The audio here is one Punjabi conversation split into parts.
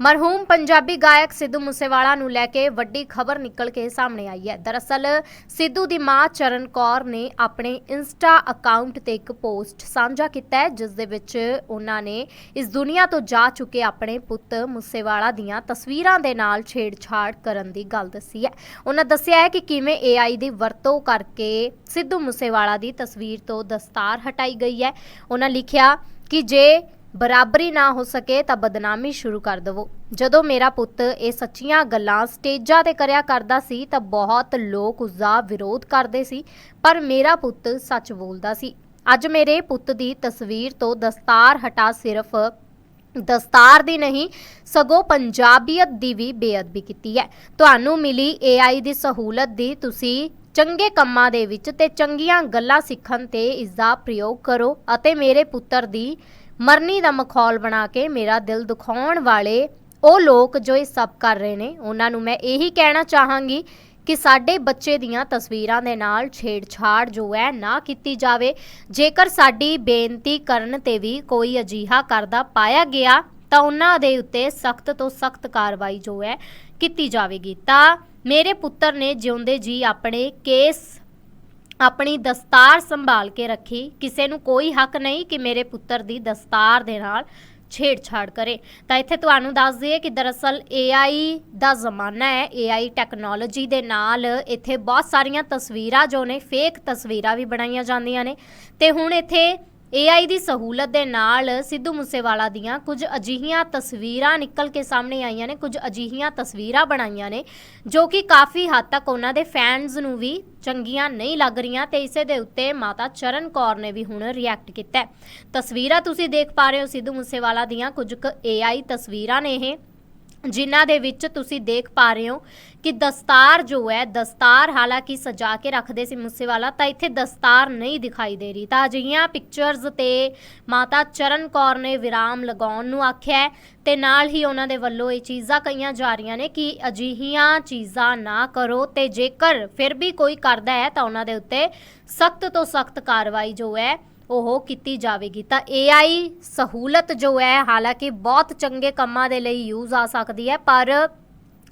ਮਰਹੂਮ ਪੰਜਾਬੀ ਗਾਇਕ ਸਿੱਧੂ ਮੂਸੇਵਾਲਾ ਨੂੰ ਲੈ ਕੇ ਵੱਡੀ ਖਬਰ ਨਿਕਲ ਕੇ ਸਾਹਮਣੇ ਆਈ ਹੈ। ਦਰਅਸਲ, ਸਿੱਧੂ ਦੀ ਮਾਂ ਚਰਨ ਕੌਰ ਨੇ ਆਪਣੇ ਇੰਸਟਾ ਅਕਾਊਂਟ ਤੇ ਇੱਕ ਪੋਸਟ ਸਾਂਝਾ ਕੀਤਾ ਹੈ, ਜਿਸ ਦੇ ਵਿੱਚ ਉਹਨਾਂ ਨੇ ਇਸ ਦੁਨੀਆ ਤੋਂ ਜਾ ਚੁੱਕੇ ਆਪਣੇ ਪੁੱਤ ਮੂਸੇਵਾਲਾ ਦੀਆਂ ਤਸਵੀਰਾਂ ਦੇ ਨਾਲ ਛੇੜਛਾੜ ਕਰਨ ਦੀ ਗੱਲ ਦੱਸੀ ਹੈ। ਉਹਨਾਂ ਦੱਸਿਆ ਹੈ ਕਿ ਕਿਵੇਂ AI ਦੀ ਵਰਤੋਂ ਕਰਕੇ ਸਿੱਧੂ ਮੂਸੇਵਾਲਾ ਦੀ ਤਸਵੀਰ ਤੋਂ ਦਸਤਾਰ ਹਟਾਈ ਗਈ ਹੈ। ਉਹਨਾਂ ਲਿਖਿਆ ਕਿ ਜੇ ਬਰਾਬਰੀ ਨਾ ਹੋ ਸਕੇ ਤਾਂ ਬਦਨਾਮੀ ਸ਼ੁਰੂ ਕਰ ਦਵੋ। ਜਦੋਂ ਮੇਰਾ ਪੁੱਤ ਇਹ ਸੱਚੀਆਂ ਗੱਲਾਂ ਸਟੇਜਾਂ ਤੇ ਕਰਿਆ ਕਰਦਾ ਸੀ ਤਾਂ ਬਹੁਤ ਲੋਕ ਉਸ ਦਾ ਵਿਰੋਧ ਕਰਦੇ ਸੀ, ਪਰ ਮੇਰਾ ਪੁੱਤ ਸੱਚ ਬੋਲਦਾ ਸੀ। ਅੱਜ ਮੇਰੇ ਪੁੱਤ ਦੀ ਤਸਵੀਰ ਤੋਂ ਦਸਤਾਰ ਹਟਾ ਸਿਰਫ ਦਸਤਾਰ ਦੀ ਨਹੀਂ, ਸਗੋਂ ਪੰਜਾਬੀਅਤ ਦੀ ਵੀ ਬੇਅਦਬੀ ਕੀਤੀ ਹੈ। ਤੁਹਾਨੂੰ ਮਿਲੀ AI ਦੀ ਸਹੂਲਤ ਦੀ ਤੁਸੀਂ ਚੰਗੇ ਕੰਮਾਂ ਦੇ ਵਿੱਚ ਤੇ ਚੰਗੀਆਂ ਗੱਲਾਂ ਸਿੱਖਣ ਤੇ ਇਸ ਦਾ ਪ੍ਰਯੋਗ ਕਰੋ ਅਤੇ ਮੇਰੇ ਪੁੱਤਰ ਦੀ ਮਰਨੀ ਦਾ ਮਖੌਲ ਬਣਾ ਕੇ ਮੇਰਾ ਦਿਲ ਦੁਖਾਉਣ ਵਾਲੇ ਉਹ ਲੋਕ ਜੋ ਇਹ ਸਭ ਕਰ ਰਹੇ ਨੇ, ਉਹਨਾਂ ਨੂੰ ਮੈਂ ਇਹੀ ਕਹਿਣਾ ਚਾਹਾਂਗੀ ਕਿ ਸਾਡੇ ਬੱਚੇ ਦੀਆਂ ਤਸਵੀਰਾਂ ਦੇ ਨਾਲ ਛੇੜਛਾੜ ਜੋ ਹੈ ਨਾ ਕੀਤੀ ਜਾਵੇ। ਜੇਕਰ ਸਾਡੀ ਬੇਨਤੀ ਕਰਨ ਤੇ ਵੀ ਕੋਈ ਅਜੀਹਾ ਕਰਦਾ ਪਾਇਆ ਗਿਆ, ਤਾਂ ਉਹਨਾਂ ਦੇ ਉੱਤੇ ਸਖਤ ਤੋਂ ਸਖਤ ਕਾਰਵਾਈ ਜੋ ਹੈ ਕੀਤੀ ਜਾਵੇਗੀ। ਤਾਂ ਮੇਰੇ ਪੁੱਤਰ ਨੇ ਜਿਉਂਦੇ ਜੀ ਆਪਣੇ ਕੇਸ, ਆਪਣੀ ਦਸਤਾਰ ਸੰਭਾਲ ਕੇ ਰੱਖੀ। ਕਿਸੇ ਨੂੰ ਕੋਈ ਹੱਕ ਨਹੀਂ ਕਿ ਮੇਰੇ ਪੁੱਤਰ ਦੀ ਦਸਤਾਰ ਦੇ ਨਾਲ ਛੇੜਛਾੜ ਕਰੇ। ਤਾਂ ਇੱਥੇ ਤੁਹਾਨੂੰ ਦੱਸ ਦਈਏ ਕਿ ਦਰਅਸਲ AI ਦਾ ਜ਼ਮਾਨਾ ਹੈ। AI ਟੈਕਨੋਲੋਜੀ ਦੇ ਨਾਲ ਇੱਥੇ ਬਹੁਤ ਸਾਰੀਆਂ ਤਸਵੀਰਾਂ ਜੋ ਨੇ ਫੇਕ ਤਸਵੀਰਾਂ ਵੀ ਬਣਾਈਆਂ ਜਾਂਦੀਆਂ ਨੇ। ਤੇ ਹੁਣ ਇੱਥੇ AI ਦੀ ਸਹੂਲਤ ਦੇ ਨਾਲ ਸਿੱਧੂ ਮੂਸੇਵਾਲਾ ਦੀਆਂ ਕੁਝ ਅਜਿਹੀਆਂ ਤਸਵੀਰਾਂ ਨਿਕਲ ਕੇ ਸਾਹਮਣੇ ਆਈਆਂ ਨੇ, ਕੁਝ ਅਜਿਹੀਆਂ ਤਸਵੀਰਾਂ ਬਣਾਈਆਂ ਨੇ, ਜੋ ਕਿ ਕਾਫੀ ਹੱਦ ਤੱਕ ਉਹਨਾਂ ਦੇ ਫੈਨਸ ਨੂੰ ਵੀ ਚੰਗੀਆਂ ਨਹੀਂ ਲੱਗ ਰਹੀਆਂ ਤੇ ਇਸੇ ਦੇ ਉੱਤੇ ਮਾਤਾ ਚਰਨ ਕੌਰ ਨੇ ਵੀ ਹੁਣ ਰਿਐਕਟ ਕੀਤਾ ਤਸਵੀਰਾਂ ਤੁਸੀਂ ਦੇਖ ਪਾ ਰਹੇ ਹੋ ਸਿੱਧੂ ਮੂਸੇਵਾਲਾ ਦੀਆਂ, ਕੁਝ ਕੁ AI ਤਸਵੀਰਾਂ ਨੇ ਇਹ। ਜਿਨ੍ਹਾਂ ਦੇ ਵਿੱਚ ਤੁਸੀਂ ਦੇਖ ਪਾ ਰਹੇ ਹੋ ਕਿ ਦਸਤਾਰ ਜੋ ਹੈ, ਦਸਤਾਰ ਹਾਲਾਂਕਿ ਸਜਾ ਕੇ ਰੱਖਦੇ ਸੀ ਮੂਸੇਵਾਲਾ, ਤਾਂ ਇੱਥੇ ਦਸਤਾਰ ਨਹੀਂ ਦਿਖਾਈ ਦੇ ਰਹੀ। ਤਾਂ ਅਜਿਹੀਆਂ ਪਿਕਚਰਸ ਤੇ ਮਾਤਾ ਚਰਨ ਕੌਰ ਨੇ ਵਿਰਾਮ ਲਗਾਉਣ ਨੂੰ ਆਖਿਆ ਹੈ ਤੇ ਨਾਲ ਹੀ ਉਹਨਾਂ ਦੇ ਵੱਲੋਂ ਇਹ ਚੀਜ਼ਾਂ ਕਹੀਆਂ ਜਾ ਰਹੀਆਂ ਨੇ ਕਿ ਅਜਿਹੀਆਂ ਚੀਜ਼ਾਂ ਨਾ ਕਰੋ ਤੇ ਜੇਕਰ ਫਿਰ ਵੀ ਕੋਈ ਕਰਦਾ ਹੈ ਤਾਂ ਉਹਨਾਂ ਦੇ ਉੱਤੇ ਸਖਤ ਤੋਂ ਸਖਤ ਕਾਰਵਾਈ ਜੋ ਹੈ ਉਹ ਕੀਤੀ ਜਾਵੇਗੀ। ਤਾਂ AI ਸਹੂਲਤ ਜੋ ਹੈ, ਹਾਲਾਂਕਿ ਬਹੁਤ ਚੰਗੇ ਕੰਮਾਂ ਦੇ ਲਈ ਯੂਜ਼ ਆ ਸਕਦੀ ਹੈ, ਪਰ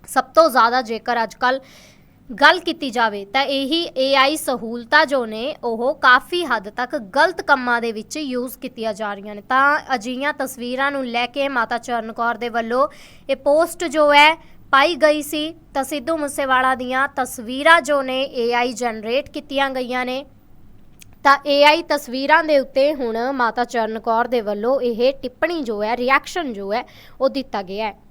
ਸਭ ਤੋਂ ਜ਼ਿਆਦਾ ਜੇਕਰ ਅੱਜਕੱਲ ਗੱਲ ਕੀਤੀ ਜਾਵੇ, ਤਾਂ ਇਹੀ AI ਸਹੂਲਤਾਂ ਜੋ ਨੇ, ਉਹ ਕਾਫੀ ਹੱਦ ਤੱਕ ਗਲਤ ਕੰਮਾਂ ਦੇ ਵਿੱਚ ਯੂਜ਼ ਕੀਤੀਆਂ ਜਾ ਰਹੀਆਂ ਨੇ। ਤਾਂ ਅਜਿਹੀਆਂ ਤਸਵੀਰਾਂ ਨੂੰ ਲੈ ਕੇ ਮਾਤਾ ਚਰਨ ਕੌਰ ਦੇ ਵੱਲੋਂ ਇਹ ਪੋਸਟ ਜੋ ਹੈ, ਪਾਈ ਗਈ ਸੀ, ਤਾਂ ਸਿੱਧੂ ਮੂਸੇਵਾਲਾ ਦੀਆਂ ਤਸਵੀਰਾਂ ਜੋ ਨੇ AI ਜਨਰੇਟ ਕੀਤੀਆਂ ਗਈਆਂ ਨੇ। ਤਾਂ AI ਤਸਵੀਰਾਂ ਦੇ ਉੱਤੇ ਹੁਣ ਮਾਤਾ ਚਰਨ ਕੌਰ ਦੇ ਵੱਲੋਂ ਇਹ ਟਿੱਪਣੀ ਜੋ ਹੈ ਰਿਐਕਸ਼ਨ ਜੋ ਹੈ, ਉਹ ਦਿੱਤਾ ਗਿਆ ਹੈ।